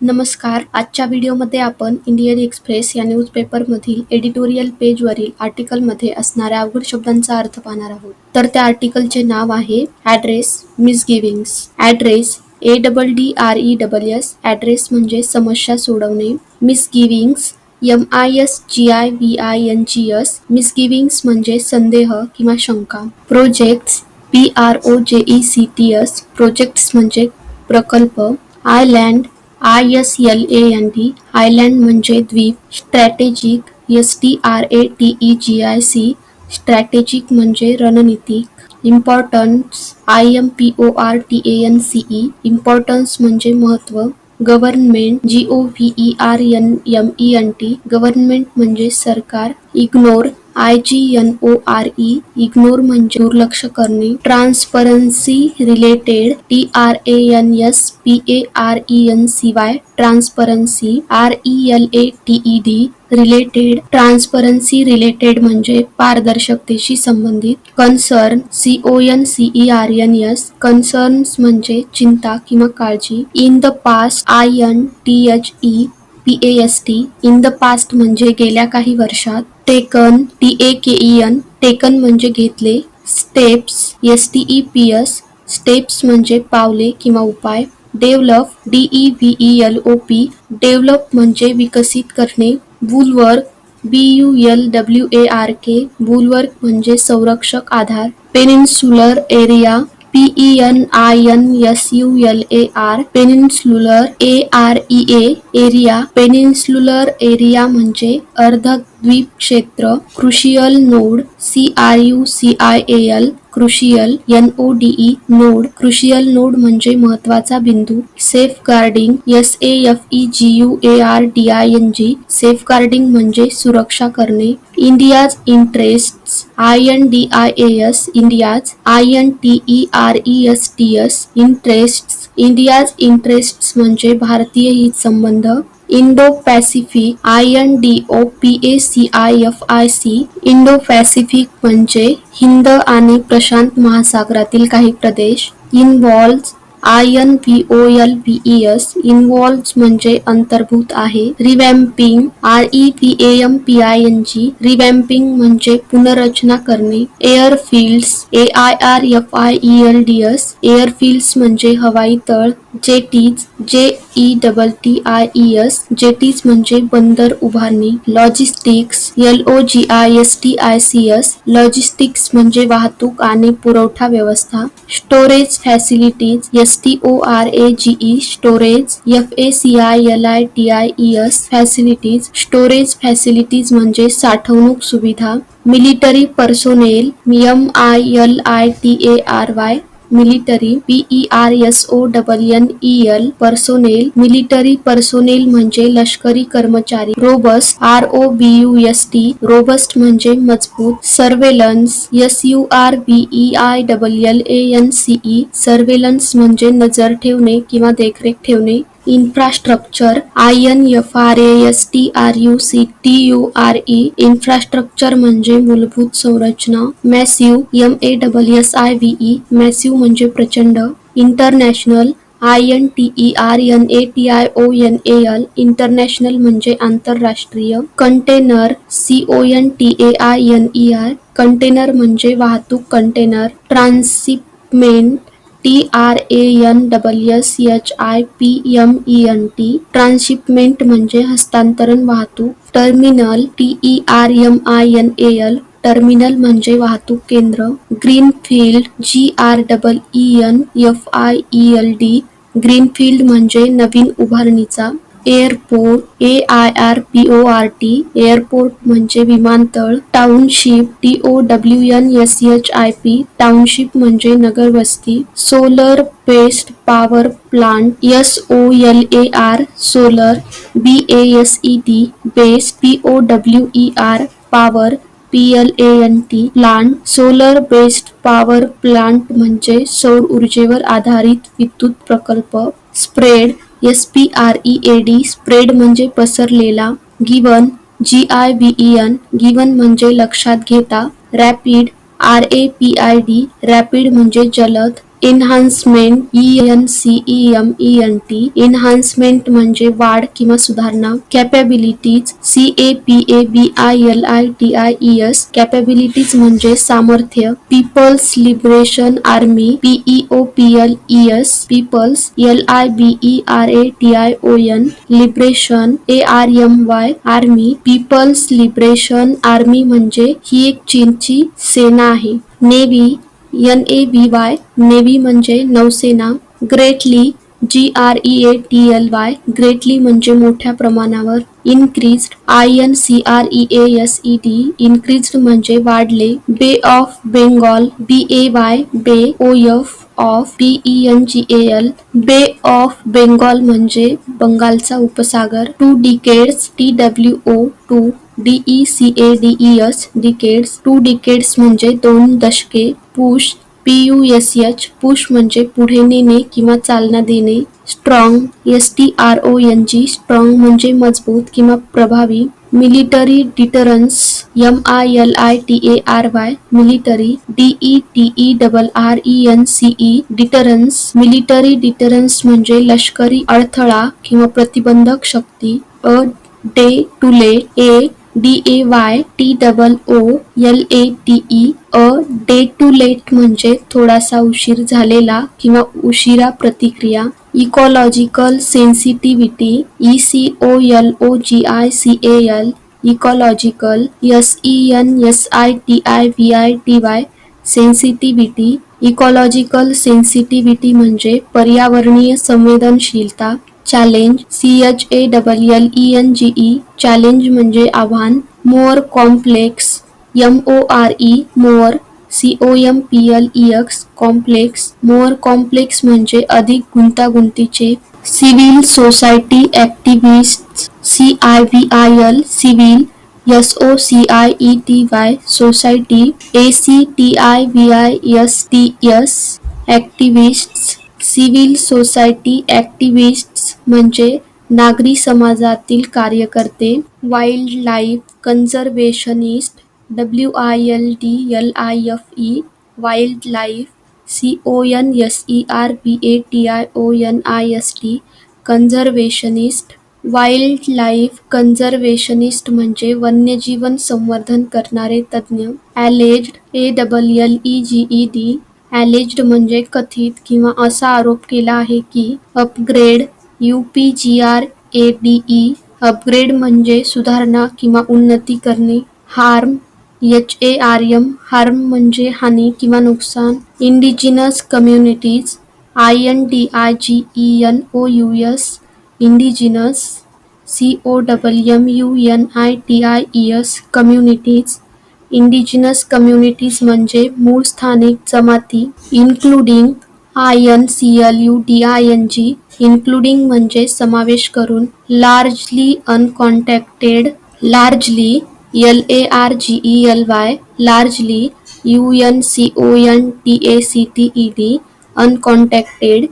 नमस्कार. आजच्या व्हिडिओमध्ये आपण इंडियन एक्सप्रेस या न्यूजपेपरमधील एडिटोरियल पेजवरील आर्टिकलमध्ये असणाऱ्या अवघड शब्दांचा अर्थ पाहणार आहोत. तर त्या आर्टिकलचे नाव आहे address misgivings. Address A double D R E double S address म्हणजे समस्या सोडवणे. Misgivings M I S G I V I N G S misgivings म्हणजे संदेह किंवा शंका. Projects P R O J E C T S projects म्हणजे प्रकल्प. Island I S L A N D island म्हणजे द्वीप strategic S T R A T E G I C strategic म्हणजे रणनीतिक. Importance I M P O R T A N C E importance म्हणजे महत्त्व government G O V E R N M E N T government म्हणजे सरकार ignore I G N O R E ignore म्हणजे दुर्लक्ष करणे. Transparency related T R A N S P A R E N C Y transparency R E L A T E D related. Transparency related म्हणजे पारदर्शकतेशी संबंधित. Concern C O N C E R N S. Concerns म्हणजे चिंता किंवा काळजी. In the past I N T H E P A S T in the past म्हणजे गेल्या काही वर्षात taken T A K E N taken म्हणजे घेतले steps S T E P S steps म्हणजे पावले किंवा उपाय develop D E V E L O P develop म्हणजे विकसित करणे bulwark B U L W A R K bulwark म्हणजे संरक्षक आधार peninsular area P E N I N S U L A R peninsular A R E A area peninsular area म्हणजे अर्ध द्वीप क्षेत्र crucial node C R U C I A L crucial N O D E node. Crucial node म्हणजे महत्त्वाचा बिंदू. Safeguarding S A F E G U A R D I N G safeguarding म्हणजे सुरक्षा करणे. India's interest I N D I A S India's I N T E R E S T S interest India's interest म्हणजे भारतीय हित संबंध Indo Pacific I N D O P A C I F I C Indo Pacific म्हणजे हिंद आणि प्रशांत महासागरातील काही प्रदेश involve I N P O L P E S involve म्हणजे अंतर्भूत आहे. Revamping R E P A M P I N G revamping म्हणजे पुनर्रचना करणे. Airfields A I R F I E L D S airfields म्हणजे हवाई तळ jetties J E double T I E S jetties म्हणजे बंदर उभारणी. Logistics L O G I S T I C S logistics म्हणजे वाहतूक आणि पुरवठा व्यवस्था. Storage facilities S T O R A G E storage F A C I L I T I E S facilities storage facilities म्हणजे साठवणूक सुविधा. Military personnel M I L I T A R Y military P E R S O double N E L personnel military personnel म्हणजे लष्करी कर्मचारी robust R O B U S T robust म्हणजे मजबूत surveillance S U R B E I double L A N C E surveillance म्हणजे नजर ठेवणे किंवा देखरेख ठेवणे infrastructure I N F R A S T R U C T U R E infrastructure म्हणजे मूलभूत संरचना. Massive M A double S I V E massive म्हणजे प्रचंड international I N T E R N A T I O N A L international म्हणजे आंतरराष्ट्रीय. Container C O N T A I N E R container म्हणजे वाहतूक container. Transshipment T R A N double S H I P M E N T transshipment म्हणजे हस्तांतरण वाहतूक. Terminal T E R M I N A L terminal म्हणजे वाहतूक केंद्र. Greenfield G R double E N F I E L D greenfield म्हणजे नवीन उभारणीचा. Airport A I R P O R T airport म्हणजे विमानतळ township T O W N S H I P township म्हणजे नगरवस्ती solar based power plant S O L A R solar B A S E T base P O W E R power P L A N T plant solar based power plant म्हणजे सौर ऊर्जेवर आधारित विद्युत प्रकल्प spread S P R E A D spread म्हणजे पसरलेला given G I V E N given म्हणजे लक्षात घेता rapid R A P I D rapid म्हणजे जलद enhancement E N C E M E N T enhancement म्हणजे वाढ किंवा सुधारणा. Capabilities C A P A B I L I T I E S capabilities म्हणजे सामर्थ्य. People's liberation army P E O P L E S people's L I B E R A T I O N liberation A R M Y army people's liberation army म्हणजे ही एक चीनची सेना आहे. Navy N A B Y navy म्हणजे नौसेना greatly G R E A T L Y greatly म्हणजे मोठ्या प्रमाणावर increased I N C R E A S E D increased म्हणजे वाढले bay of Bengal B A Y bay O F of B E N G A L bay of Bengal म्हणजे बंगालचा उपसागर two decades T W O two D E C A D E S decades two decades म्हणजे दोन दशके push P U S H push म्हणजे पुढे नेणे किंवा चालना देणे strong S T R O N G strong म्हणजे मजबूत किंवा प्रभावी military deterrence M I L I T A R Y military D E T E double R E N C E deterrence military deterrence म्हणजे लष्करी अडथळा किंवा प्रतिबंधक शक्ती a day too late A D A Y T double O L A T E a day too late म्हणजे थोडासा उशीर झालेला किंवा उशिरा प्रतिक्रिया. Ecological sensitivity E C O L O G I C A L ecological S E N S I T I V I T Y sensitivity ecological sensitivity म्हणजे पर्यावरणीय संवेदनशीलता. Challenge C H A double L E N G E challenge म्हणजे आव्हान more complex M O R E more C O M P L E X complex more complex म्हणजे अधिक गुंतागुंतीचे civil society activist C I V I L civil S O C I E T Y society A C T I V I S T S activists civil society activists म्हणजे नागरी समाजातील कार्यकर्ते wildlife conservationist W I L D L I F E wildlife C O N S E R B A T I O N I S T conservationist wildlife conservationist म्हणजे वन्यजीवन संवर्धन करणारे तज्ज्ञ alleged A double L E G E D alleged म्हणजे कथित किंवा असा आरोप केला आहे की upgrade U P G R A D E upgrade म्हणजे सुधारणा किंवा उन्नती करणे harm H A R M harm म्हणजे हानी किंवा नुकसान indigenous communities I N D I G E N O U S indigenous C O double M U N I T I E S communities indigenous communities म्हणजे मूळ स्थानिक जमाती including I N C L U D I N G including म्हणजे समावेश करून largely uncontacted largely L A R G E L Y largely U N C O N T A C T E D uncontacted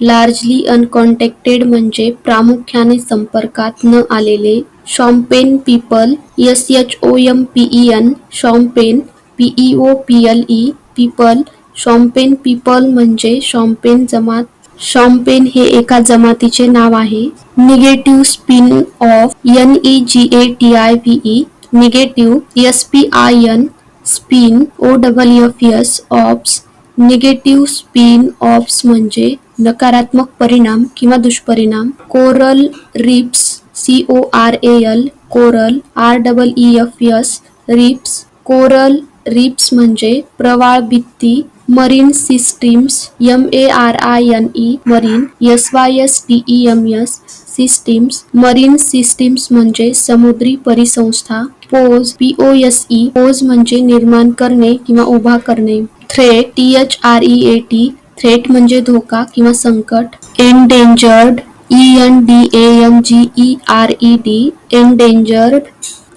largely uncontacted म्हणजे प्रामुख्याने संपर्कात न आलेले Shompen people S H O M P E N Shompen P E O P L E people Shompen people म्हणजे शॉम्पेन जमात. शॉम्पेन हे एका जमातीचे नाव आहे. Negative spin off N E G A T I V E negative S P I N spin O double F S offs negative spin offs म्हणजे नकारात्मक परिणाम किंवा दुष्परिणाम. Coral reefs C O R A L coral R double E F S reefs coral reefs म्हणजे प्रवाळ भित्ती marine systems M A R I N E marine S Y S T E M S systems, marine systems म्हणजे समुद्री परिसंस्था, pose P O S E pose म्हणजे निर्माण करणे किंवा उभा करणे. Threat T H R E A T threat म्हणजे धोका किंवा संकट. Endangered E N D A M G E R E D endangered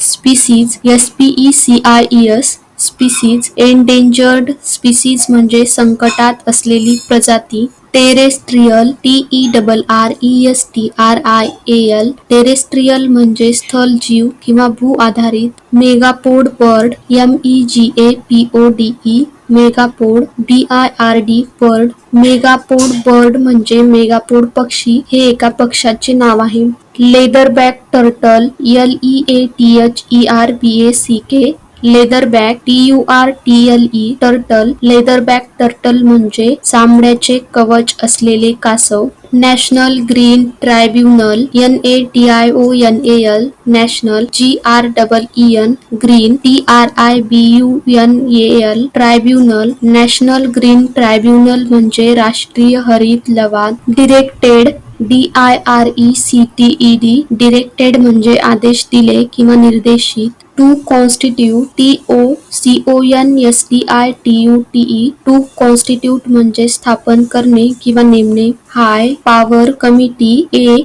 species S P E C I E S species endangered species म्हणजे संकटात असलेली प्रजाती terrestrial T E double R E S T R I A L terrestrial म्हणजे स्थल जीव किंवा भू आधारित megapode bird M E G A P O D E megapode D I R D bird. Megapode bird म्हणजे megapode पक्षी. हे एका पक्षाचे नाव आहे. Leatherback turtle L E A T H E R B A C K leatherback T U R T L E turtle. Leatherback turtle म्हणजे चामड्याचे कवच असलेले कासव. National green tribunal N A T I O N A L national G R double E N green. T R I B U N A L tribunal. National green tribunal म्हणजे राष्ट्रीय हरित लवाद. Directed D I R E C T E D directed म्हणजे आदेश दिले किंवा निर्देशित. To constitute T O C O N S T I T U T E to constitute म्हणजे स्थापन करणे किंवा नेमणे. High power committee A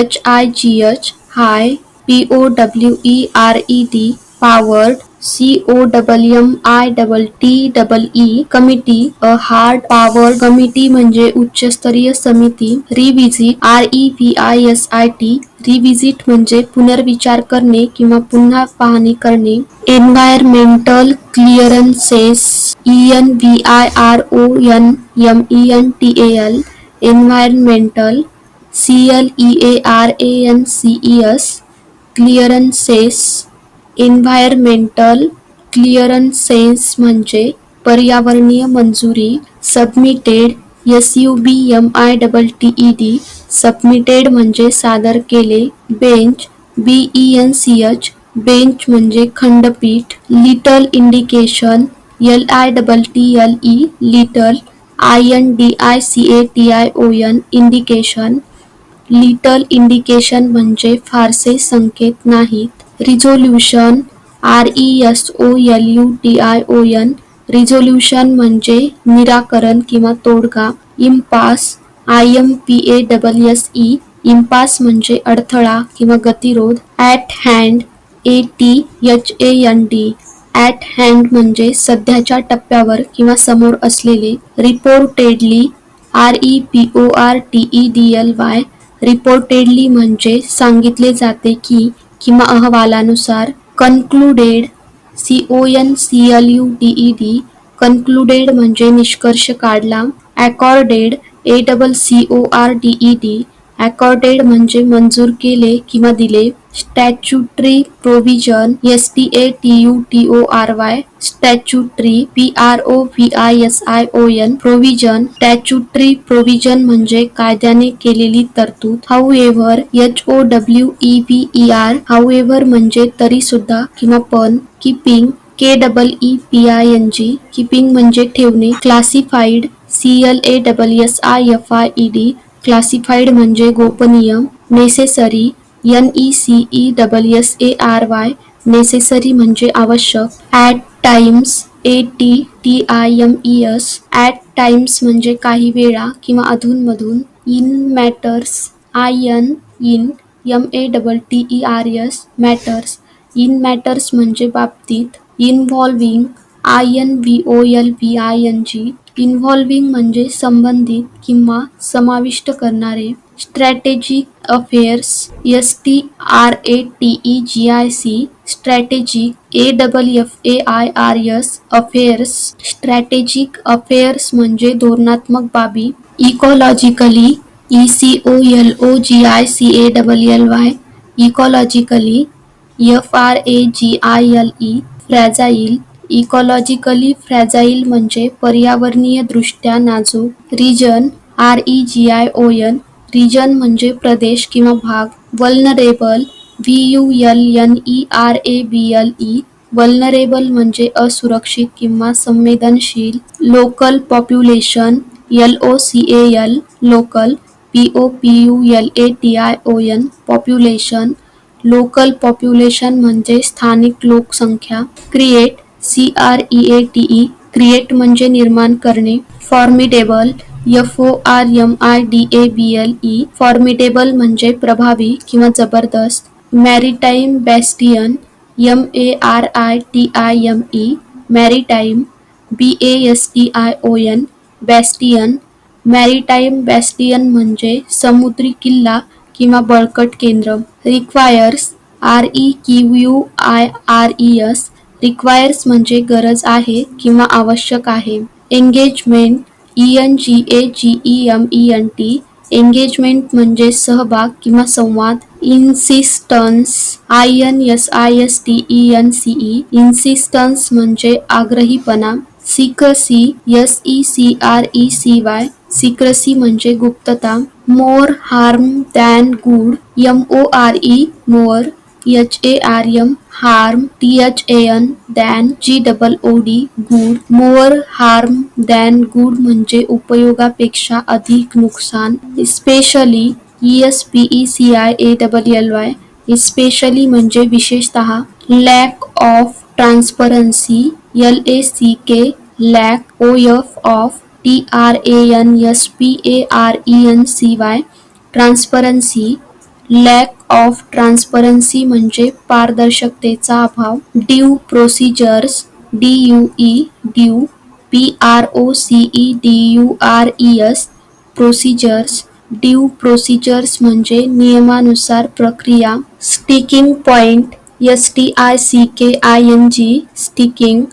H I G H high P O W E R E D powered C O double M I double T double E committee a hard power committee म्हणजे उच्चस्तरीय समिती. Revisit R E V I S I T revisit म्हणजे पुनर्विचार करणे किंवा पुन्हा पाहणी करणे. Environmental clearances E N V I R O N M E N T L environmental C L E A R A N C E S clearances environmental clearances म्हणजे पर्यावरणीय मंजुरी submitted S U B M I double T E D submitted म्हणजे सादर केले bench B E N C H bench म्हणजे खंडपीठ little indication L I double T L E little I N D I C A T I O N indication. Little indication म्हणजे फारसे संकेत नाहीत. Resolution R E S O L U T I O N resolution म्हणजे निराकरण किंवा तोडगा. Impasse I M P A double S E impasse म्हणजे अडथळा किंवा गतिरोध at hand A T H A N D at hand म्हणजे सध्याच्या टप्प्यावर किंवा समोर असलेले reportedly R E P O R T E D L Y reportedly म्हणजे सांगितले जाते की किंवा अहवालानुसार concluded C O N C L U D E D concluded म्हणजे निष्कर्ष काढला accorded A double C O R D E D accorded म्हणजे मंजूर केले किंवा दिले. Statutory provision S T A T U T O R Y statutory P R O V I S I O N provision statutory provision म्हणजे कायद्याने केलेली तरतूद. However H O W E V E R however म्हणजे तरी सुद्धा किंवा पण keeping K double E P I N G keeping म्हणजे ठेवणे classified C L A double S I F I E D classified म्हणजे गोपनीय necessary N E C E double S A R Y necessary म्हणजे आवश्यक at times A T T I M E S at times म्हणजे काही वेळा किंवा अधूनमधून in matters I N in M A double T E R S matters in matters म्हणजे बाबतीत involving I N V O L V I N G involving म्हणजे संबंधित किंवा समाविष्ट करणारे strategic affairs S T R A T E G I C strategic A double F A I R S affairs strategic affairs म्हणजे धोरणात्मक बाबी ecologically E C O L O G I C A double L Y ecologically F R A G I L E fragile ecologically fragile म्हणजे पर्यावरणीय दृष्ट्या नाजूक. Region, R E G I O N, region म्हणजे प्रदेश किंवा भाग. Vulnerable, V U L N E R A B L E. Vulnerable म्हणजे असुरक्षित किंवा संवेदनशील, local population, L O C A L, local, P O P U L A T I O N, population. Local population म्हणजे स्थानिक लोकसंख्या. Create C R E A T E create म्हणजे निर्माण करणे. Formidable F O R M I D A B L E formidable म्हणजे प्रभावी किंवा जबरदस्त. Maritime bastion M A R I T I M E maritime B A S T I O N bastion maritime bastion म्हणजे समुद्री किल्ला किंवा बळकट केंद्र. Requires R E Q U I R E S requires म्हणजे गरज आहे किंवा आवश्यक आहे. Engagement E N G A G E M E N T engagement म्हणजे सहभाग किंवा संवाद insistence I N S I S T E N C E insistence म्हणजे आग्रहीपणा secrecy S E C R E C Y secrecy म्हणजे गुप्तता more harm than good M O R E more H A R M O D good more harm than good म्हणजे उपयोगापेक्षा अधिक नुकसान specially E S P E C I A double L Y specially म्हणजे विशेषतः lack of transparency L A C K lack O F of T R A N S P A R E N C Y transparency lack of transparency म्हणजे पारदर्शकतेचा अभाव. Due procedures D U E due P R O C E D U R E S procedures due procedures म्हणजे नियमानुसार प्रक्रिया. Sticking point S T I C K I N G sticking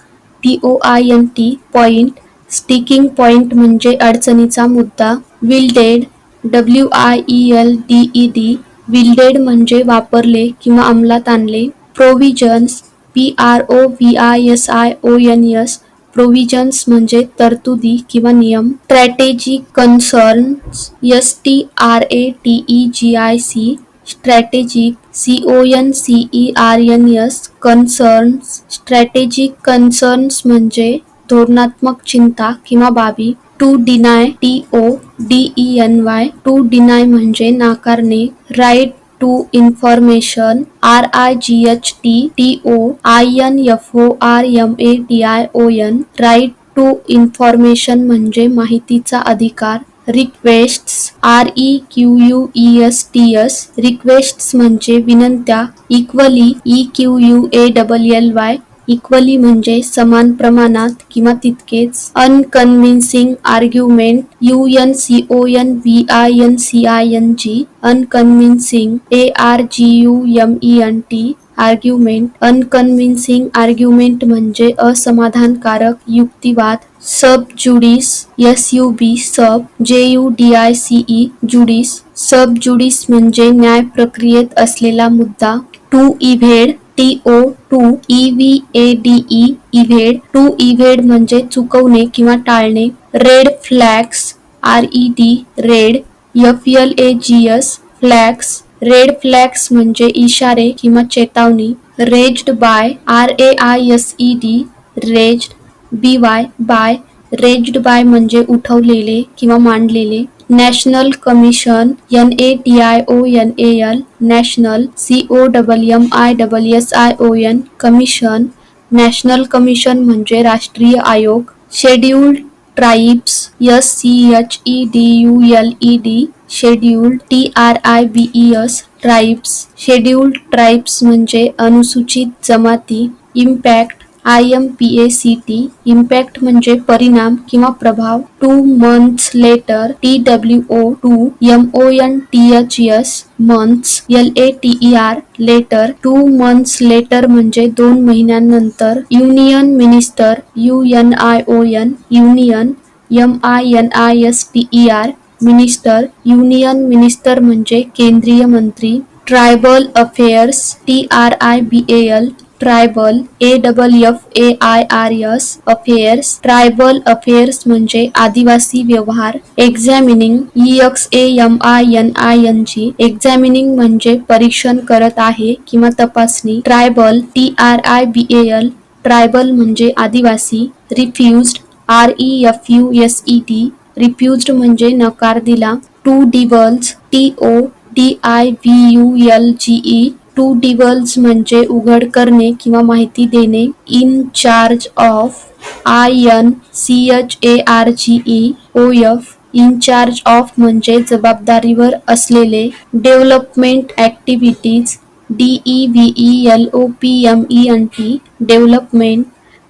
T O I N T point sticking point म्हणजे अडचणीचा मुद्दा. Wielded W I E L D E D wielded म्हणजे वापरले किंवा अंमलात आणले. Provisions P R O V I S I O N S provisions म्हणजे तरतुदी किंवा नियम. Strategic concerns S T R A T E G I C strategic C O N C E R N S concerns strategic concerns म्हणजे धोरणात्मक चिंता किंवा बाबी. To deny T O D E N Y. To deny म्हणजे नाकारणे. Right to information R I G H T T O I N F O R M A T I O N. Right to information म्हणजे माहितीचा अधिकार. Request R E Q U E S T S. Request म्हणजे विनंत्या equally E Q U A double L Y. Equally म्हणजे समान प्रमाणात किंवा तितकेच. Unconvincing argument U N C O N V I N C I N G unconvincing A R G U M E N T argument unconvincing argument म्हणजे असमाधानकारक युक्तिवाद. सब जुडिस S U B sub J U D I C E judice sub judice म्हणजे न्याय प्रक्रियेत असलेला मुद्दा. To evade T O to E V A D E evade to evade म्हणजे चुकवणे किंवा टाळणे. Red flags R E D red F L A G S flags red flags म्हणजे इशारे किंवा चेतावणी. Raised by R A I S E D raised B Y by raised by म्हणजे उठवलेले किंवा मांडलेले. National commission N A T I O N A L national C O double M I double S I O N commission national commission म्हणजे राष्ट्रीय आयोग scheduled tribes S C H E D U L E D scheduled T R I B E S tribes scheduled tribes म्हणजे अनुसूचित जमाती impact I M P A C T impact म्हणजे परिणाम किंवा प्रभाव. Two months later T W O two M O N T H S months L A T E R later two months later म्हणजे दोन महिन्यांनंतर union minister U N I O N union M I N I S T E R minister union minister म्हणजे केंद्रीय मंत्री. Tribal affairs T R I B A L tribal A double F A I R S affairs tribal affairs म्हणजे आदिवासी व्यवहार. Examining E X A M I N I N G examining म्हणजे परीक्षण करत आहे किंवा तपासणी. Tribal T R I B A L tribal म्हणजे आदिवासी. Refused R E F U S E T refused म्हणजे नकार दिला. To divulge T O D I V U L G E to divulge म्हणजे उघड करणे किंवा माहिती देणे. In charge of I N C H A R G E O F. In charge of म्हणजे जबाबदारीवर असलेले development activities. D E V E L O P M E N T. Development.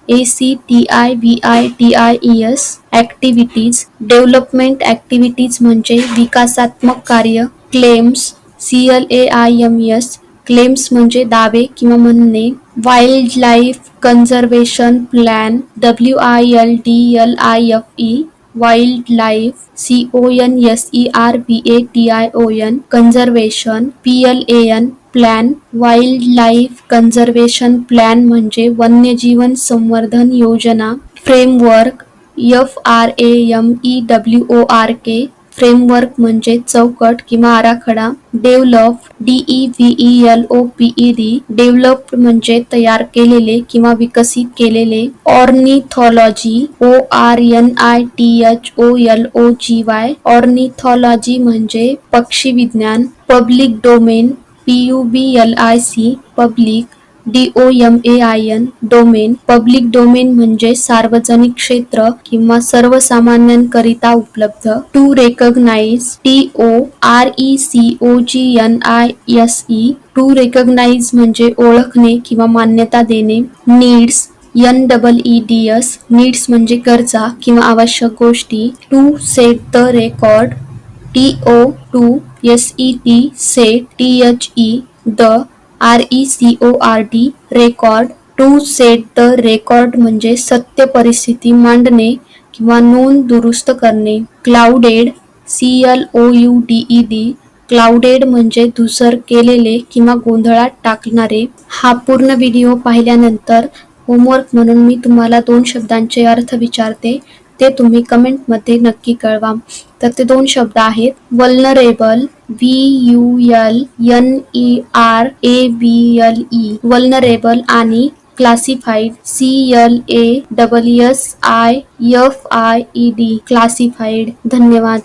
A C T I V I T I E S activities. Development activities म्हणजे विकासात्मक कार्य. Claims. C L A I M S. Claims म्हणजे दावे किंवा म्हणणे wildlife conservation plan W I L D L I F E wildlife C O N S E R B A T I O N conservation P L A N plan wildlife conservation plan म्हणजे वन्यजीवन संवर्धन योजना framework F R A M E W O R K framework म्हणजे चौकट किंवा आराखडा develop D E V E L O P E D develop म्हणजे तयार केलेले किंवा विकसित केलेले ornithology O R N I T H O L O G Y ornithology म्हणजे पक्षी विज्ञान public domain P U B L I C public D O M A I N domain public domain म्हणजे सार्वजनिक क्षेत्र किंवा सर्वसामान्यांकरिता उपलब्ध. To recognise T O R E C O G N I S E to recognise म्हणजे ओळखणे किंवा मान्यता देणे. Needs N double E D S needs म्हणजे गरजा किंवा आवश्यक गोष्टी. To set the record T O to S E T set T H E the R E C O R D record to set the record म्हणजे सत्य परिस्थिती मांडणे किंवा नोंद दुरुस्त करणे. Clouded C L O U D E D clouded म्हणजे धुसर केलेले किंवा गोंधळात टाकणारे. हा पूर्ण व्हिडिओ पाहिल्यानंतर होमवर्क म्हणून मी तुम्हाला दोन शब्दांचे अर्थ विचारते. ते तुम्ही कमेंटमध्ये नक्की कळवा. तर ते दोन शब्द आहेत. Vulnerable V U L N E R A B L E vulnerable आणि classified C L A double S I F I E D classified धन्यवाद.